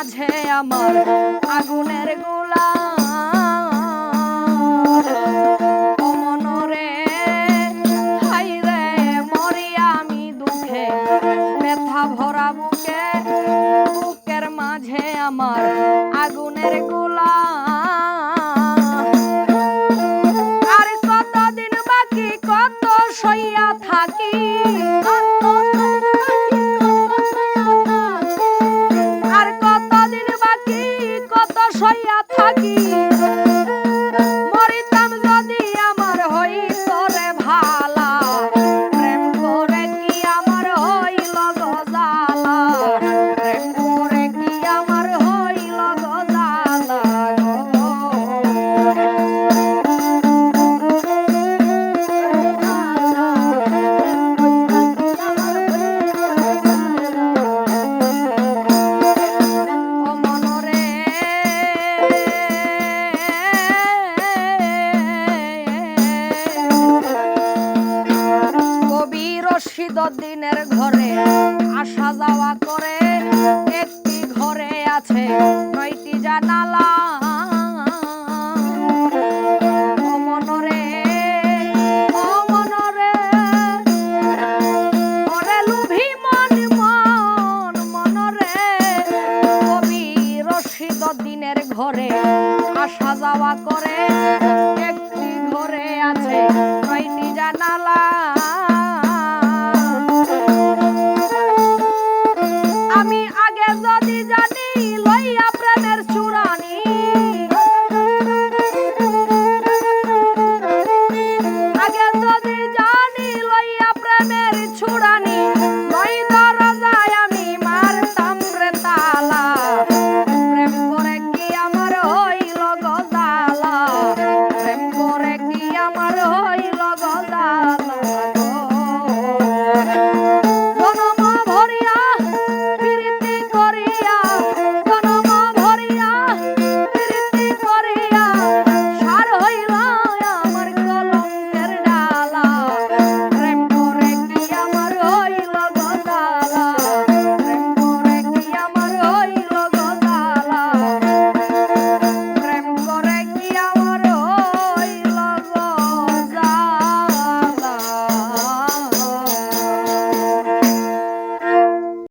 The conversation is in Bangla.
মাঝে আমার আগুনের গোলা। দিনের ঘরে আসা যাওয়া করে একটি ঘরে আছে নয়টি জানালা